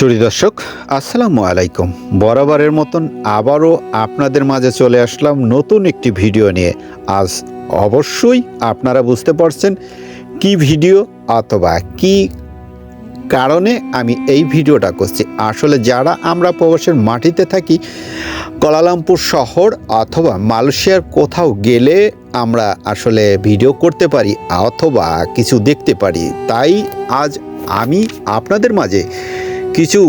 সুরি দর্শক, আসসালামু আলাইকুম। বরাবরের মতন আবারও আপনাদের মাঝে চলে আসলাম নতুন একটি ভিডিও নিয়ে। আজ অবশ্যই আপনারা বুঝতে পারছেন কি ভিডিও অথবা কি কারণে আমি এই ভিডিওটা করছি। আসলে যারা আমরা প্রবাসের মাটিতে থাকি, কলালামপুর শহর অথবা মালয়েশিয়ার কোথাও গেলে আমরা আসলে ভিডিও করতে পারি অথবা কিছু দেখতে পারি। তাই আজ আমি আপনাদের মাঝে কিছু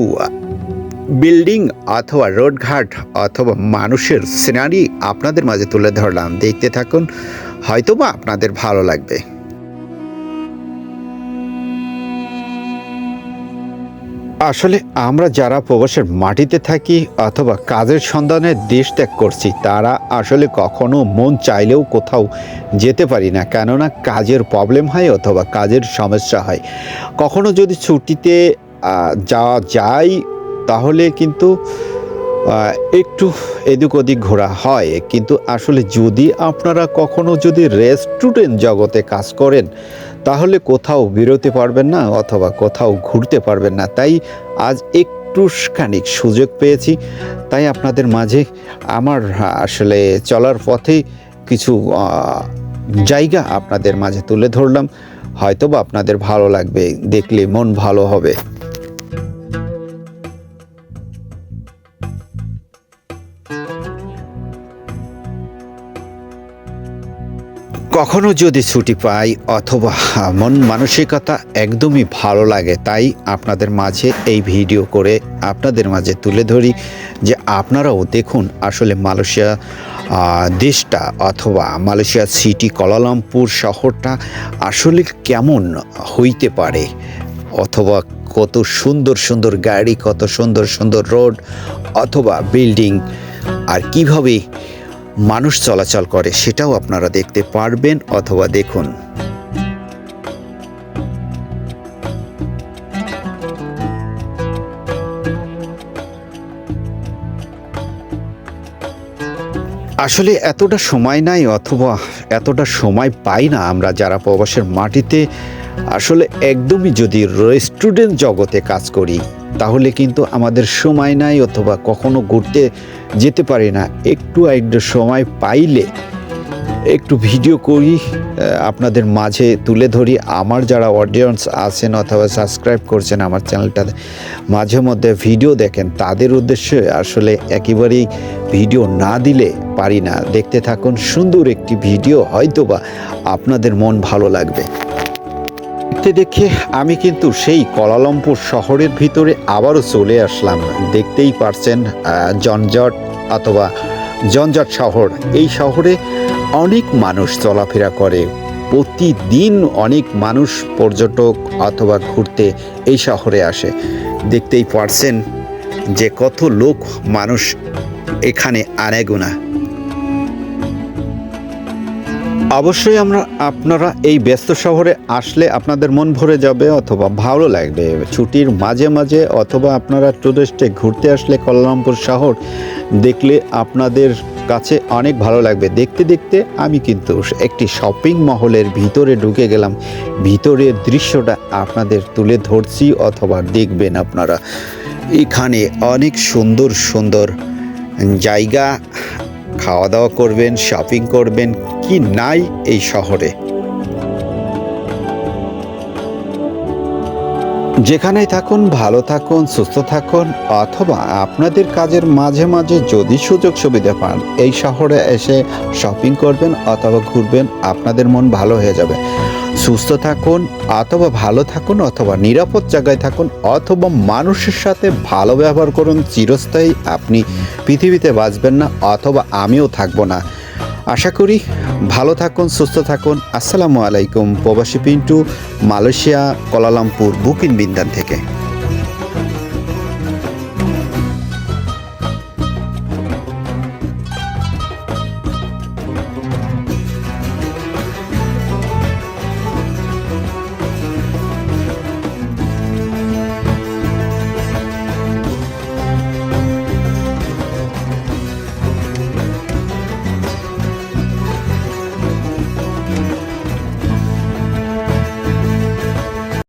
বিল্ডিং অথবা রোডঘাট অথবা মানুষের সিনারি আপনাদের মাঝে তুলে ধরলাম। দেখতে থাকুন, হয়তোবা আপনাদের ভালো লাগবে। আসলে আমরা যারা প্রবাসের মাটিতে থাকি অথবা কাজের সন্ধানে দেশ ত্যাগ করছি, তারা আসলে কখনো মন চাইলেও কোথাও যেতে পারি না। কেননা কাজের প্রবলেম হয় অথবা কাজের সমস্যা হয়। কখনো যদি ছুটিতে যাওয়া যায়, তাহলে কিন্তু একটু এদিক ওদিক ঘোরা হয়। কিন্তু আসলে যদি আপনারা কখনো যদি রেস্টুরেন্ট জগতে কাজ করেন, তাহলে কোথাও বেরোতে পারবেন না অথবা কোথাও ঘুরতে পারবেন না। তাই আজ একটু খানিক সুযোগ পেয়েছি। তাই আপনাদের মাঝে আমার আসলে চলার পথে কিছু জায়গা আপনাদের মাঝে তুলে ধরলাম। হয়তোবা আপনাদের ভালো লাগবে, দেখলে মন ভালো হবে। কখনো যদি ছুটি পাই অথবা মন মানসিকতা একদমই ভালো লাগে, তাই আপনাদের মাঝে এই ভিডিও করে আপনাদের মাঝে তুলে ধরি যে আপনারাও দেখুন আসলে মালয়েশিয়া দেশটা অথবা মালয়েশিয়া সিটি কলালামপুর শহরটা আসলে কেমন হইতে পারে? অথবা কত সুন্দর সুন্দর গাড়ি, কত সুন্দর সুন্দর রোড, অথবা বিল্ডিং আর কীভাবে মানুষ চলাচল করে সেটাও আপনারা দেখতে পারবেন অথবা দেখুন। আসলে এতটা সময় নাই অথবা এতটা সময় পাই না আমরা যারা প্রবাসের মাটিতে আসলে একদমই যদি রেস্টুরেন্ট জগতে কাজ করি, তাহলে কিন্তু আমাদের সময় নাই অথবা কখনো ঘুরতে যেতে পারি না। একটু একটু সময় পাইলে একটু ভিডিও করি আপনাদের মাঝে তুলে ধরি। আমার যারা অডিয়েন্স আছেন অথবা সাবস্ক্রাইব করছেন আমার চ্যানেলটা মাঝে মধ্যে ভিডিও দেখেন, তাদের উদ্দেশ্যে আসলে একেবারেই ভিডিও না দিলে পারি না। দেখতে থাকুন, সুন্দর একটি ভিডিও হয়তোবা আপনাদের মন ভালো লাগবে। দেখতে দেখে আমি কিন্তু সেই কলালম্পুর শহরের ভিতরে আবারও চলে আসলাম। দেখতেই পারছেন জনজট অথবা জঞ্জট শহর। এই শহরে অনেক মানুষ চলাফেরা করে। প্রতিদিন অনেক মানুষ পর্যটক অথবা ঘুরতে এই শহরে আসে। দেখতেই পারছেন যে কত লোক মানুষ এখানে আনেগুনা। অবশ্যই আমরা আপনারা এই ব্যস্ত শহরে আসলে আপনাদের মন ভরে যাবে অথবা ভালো লাগবে। ছুটির মাঝে মাঝে অথবা আপনারা টুরিস্টে ঘুরতে আসলে কল্লামপুর শহর দেখলে আপনাদের কাছে অনেক ভালো লাগবে। দেখতে দেখতে আমি কিন্তু একটি শপিং মহলের ভিতরে ঢুকে গেলাম। ভিতরের দৃশ্যটা আপনাদের তুলে ধরছি অথবা দেখবেন আপনারা। এখানে অনেক সুন্দর সুন্দর জায়গা। খাওয়া দাওয়া করবেন শপিং করবেন কি নাই এই শহরে? যেখানেই থাকুন, ভালো থাকুন, সুস্থ থাকুন, অথবা আপনাদের কাজের মাঝে মাঝে যদি সুযোগ সুবিধা পান, এই শহরে এসে শপিং করবেন অথবা ঘুরবেন, আপনাদের মন ভালো হয়ে যাবে। সুস্থ থাকুন, অথবা ভালো থাকুন, অথবা নিরাপদ জায়গায় থাকুন, অথবা মানুষের সাথে ভালো ব্যবহার করুন, চিরস্থায়ী আপনি পৃথিবীতে বাঁচবেন না, অথবা আমিও থাকব না। আশা করি ভালো থাকুন সুস্থ থাকুন। আসসালামু আলাইকুম প্রবাসী Pintu Malaysia Kuala Lumpur Bukit Bintang থেকে।